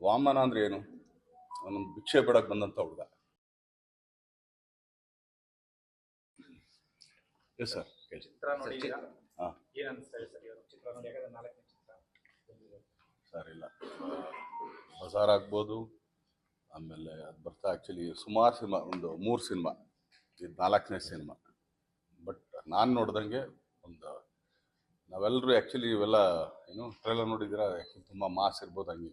ವಾಮನ ಅಂದ್ರೆ ಏನು? ಅವನೊಂದು ಭಿಕ್ಷೆ ಬೇಡಕ್ಕೆ ಬಂದಂತ ಹುಡುಗ. ಎಸ್ ಸರ್ ಸರ್ ಇವಾಗ? ಚಿತ್ರ ನೋಡಿ ಯಾಕಂದ್ರೆ ನಾಲ್ಕನೇ ಚಿತ್ರ ಸರ್ ಇಲ್ಲ. ಬಜಾರ್ ಆಗ್ಬೋದು ಆಮೇಲೆ ಅದು ಬರ್ತಾ ಆ್ಯಕ್ಚುಲಿ ಸುಮಾರು ಸಿನಿಮಾ ಒಂದು ಮೂರು ಸಿನಿಮಾ ಇದು ನಾಲ್ಕನೇ ಸಿನಿಮಾ. ಬಟ್ ನಾನು ನೋಡ್ದಂಗೆ ಒಂದು ನಾವೆಲ್ಲರೂ ಆ್ಯಕ್ಚುಲಿ ಇವೆಲ್ಲ ಏನು ಟ್ರೈಲರ್ ನೋಡಿದ್ದೀರಾ? ಆ್ಯಕ್ಚುಲಿ ತುಂಬ ಮಾಸ್ ಇರ್ಬೋದು ಹಂಗೆ.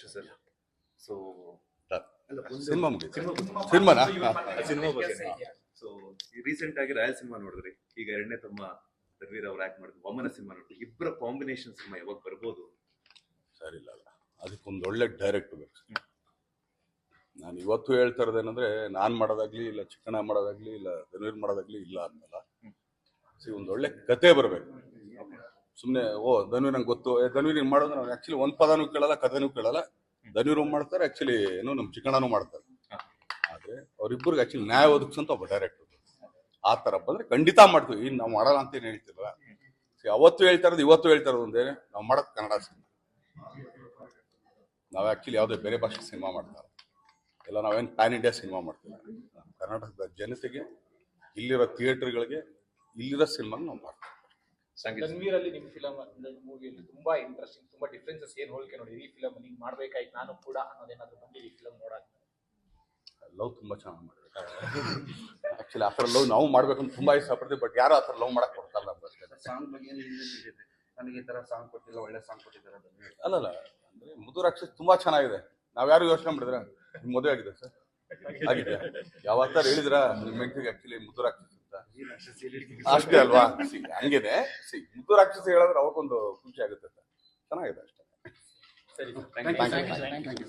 ಹೇಳ್ತೀನಿ. ಸರ್ ಸೊ ಸಿನಿಮಾ ಮುಗಿತು ಸಿನಿಮಾ ಸಿನಿಮಾನಾ ಸಿನಿಮಾ ಬಗ್ಗೆ ಸೊ ರೀಸೆಂಟ್ ಆಗಿ ರಾಯಲ್ ಸಿನಿಮಾ ನೋಡಿದ್ರಿ ಈಗ ಎರಡನೇ ತಮ್ಮ ಧರ್ವೀರ್ ಅವ್ರು ಆಕ್ಟ್ ಮಾಡಿದ್ರು. ವಾಮನ ಸಿನಿಮಾ ನೋಡಿದ್ರಿ ಇಬ್ಬರ ಕಾಂಬಿನೇಷನ್ ಸಿನಿಮಾ ಯಾವಾಗ ಬರ್ಬೋದು? ಸರಿ ಇಲ್ಲ ಅಲ್ಲ. ಅದಕ್ಕೊಂದು ಒಳ್ಳೆ ಡೈರೆಕ್ಟ್ ಬೇಕು. ನಾನು ಇವತ್ತು ಹೇಳ್ತಾ ಇರೋದೇನಂದ್ರೆ ನಾನು ಮಾಡೋದಾಗ್ಲಿ ಇಲ್ಲ ಚಿಕ್ಕಣ್ಣ ಮಾಡೋದಾಗ್ಲಿ ಇಲ್ಲ ಧನುವೀರ್ ಮಾಡೋದಾಗ್ಲಿ ಇಲ್ಲ ಅನ್ನಲ್ಲ ಸಿ ಒಂದು ಒಳ್ಳೆ ಕತೆ ಬರಬೇಕು. ಸುಮ್ಮನೆ ಓ ಧನ್ವೀರ್ ನಂಗೆ ಗೊತ್ತು. ಧನ್ವೀರ್ ಏನು ಮಾಡೋದು ನಾವು ಆ್ಯಕ್ಚುಲಿ ಒಂದು ಪದನೂ ಕೇಳಲ್ಲ, ಕಥೆನೂ ಕೇಳಲ್ಲ. ಧನ್ವೀರು ಮಾಡ್ತಾರೆ ಆ್ಯಕ್ಚುಲಿ ಏನು ನಮ್ಮ ಚಿಕ್ಕಣ್ಣನೂ ಮಾಡ್ತಾರೆ. ಆದರೆ ಅವರಿಬ್ಬರಿಗೆ ಆ್ಯಕ್ಚುಲಿ ನ್ಯಾಯ ಒದಗಿಸಂತ ಒಬ್ಬ ಡೈರೆಕ್ಟರ್ ಆ ಥರ ಬಂದ್ರೆ ಖಂಡಿತ ಮಾಡ್ತೀವಿ. ಇನ್ನು ನಾವು ಮಾಡಲ್ಲ ಅಂತ ಏನು ಹೇಳ್ತಿರಲ್ಲ. ಅವತ್ತು ಹೇಳ್ತಾ ಇರೋದು, ಇವತ್ತು ಹೇಳ್ತಾ ಇರೋದು ಒಂದೇ. ನಾವು ಮಾಡೋದು ಕನ್ನಡ ಸಿನಿಮಾ. ನಾವು ಆ್ಯಕ್ಚುಲಿ ಯಾವುದೇ ಬೇರೆ ಭಾಷೆ ಸಿನಿಮಾ ಮಾಡ್ತಾರೆ. ಇಲ್ಲ ನಾವೇನು ಪ್ಯಾನ್ ಇಂಡಿಯಾ ಸಿನಿಮಾ ಮಾಡ್ತೀವಿ. ಕರ್ನಾಟಕದ ಜನತೆಗೆ, ಇಲ್ಲಿರೋ ಥಿಯೇಟ್ರ್ಗಳಿಗೆ ಇಲ್ಲಿರೋ ಸಿನಿಮಾ ನಾವು ಮಾಡ್ತೀವಿ. ತನ್ವೀರ್ ಅಲ್ಲಿ ನಿಮ್ ಫಿಲಮ್ ಮೂವಿಯಲ್ಲಿ ತುಂಬಾ ಇಂಟ್ರೆಸ್ಟಿಂಗ್ ತುಂಬಾ ಡಿಫ್ರೆನ್ಸಸ್ ಏನ್ ಹೋಲಿಕೆ ನೋಡಿ? ಈ ಫಿಲಮ್ ಹಿಂಗ್ ಮಾಡ್ಬೇಕಾಯ್ತು ನಾನು ಕೂಡ ಅನ್ನೋದೇನಾದ್ರು ಬಂದಿದೆ ಈ ಫಿಲಮ್ ನೋಡಕ್? ಲವ್ ತುಂಬಾ ಚೆನ್ನಾಗಿ ಮಾಡಿದ್ರು ಆಕ್ಚುಲಿ ಆ ಥರ ಲವ್ ನಾವು ಮಾಡ್ಬೇಕಂತ ತುಂಬಾ ಇಷ್ಟಪಡ್ತೀವಿ ಬಟ್ ಯಾರು ಆ ಥರ ಲವ್ ಮಾಡಕ್ಕೆ ಕೊಡ್ತಾರಲ್ಲ ಸಾಂಗ್ ಬಗ್ಗೆ ನನಗೆ ಈ ತರ ಸಾಂಗ್ ಕೊಟ್ಟಿಲ್ಲ ಒಳ್ಳೆ ಸಾಂಗ್ ಕೊಟ್ಟಿದ್ದಾರೆ ಅಲ್ಲಲ್ಲ ಮುದುರ ಮುದುರಾಕ್ಷಸ್ ತುಂಬಾ ಚೆನ್ನಾಗಿದೆ. ನಾವು ಯಾರು ಯೋಚನೆ ಮಾಡಿದ್ರೆ? ನಿಮ್ಮ ಮದುವೆ ಆಗಿದೆ ಸರ್? ಆಗಿದೆ. ಯಾವತ್ತಾರು ಹೇಳಿದ್ರ? ನಿಮ್ಮ ಹೆಂಡತಿಗೆ ಆಕ್ಚುಲಿ ಮುದುರ ಅಂತ ಅಷ್ಟೇ ಅಲ್ವಾ? ಸಿ ಮುದ್ದು ಸಿ ಮುದುರಾಕ್ಷಸ ಹೇಳಿದ್ರೆ ಅವ್ರಿಗೊಂದು ಖುಷಿ ಆಗುತ್ತೆ ಅಂತ. ಚೆನ್ನಾಗಿದೆ ಅಷ್ಟೇ. ಸರಿ. Thank you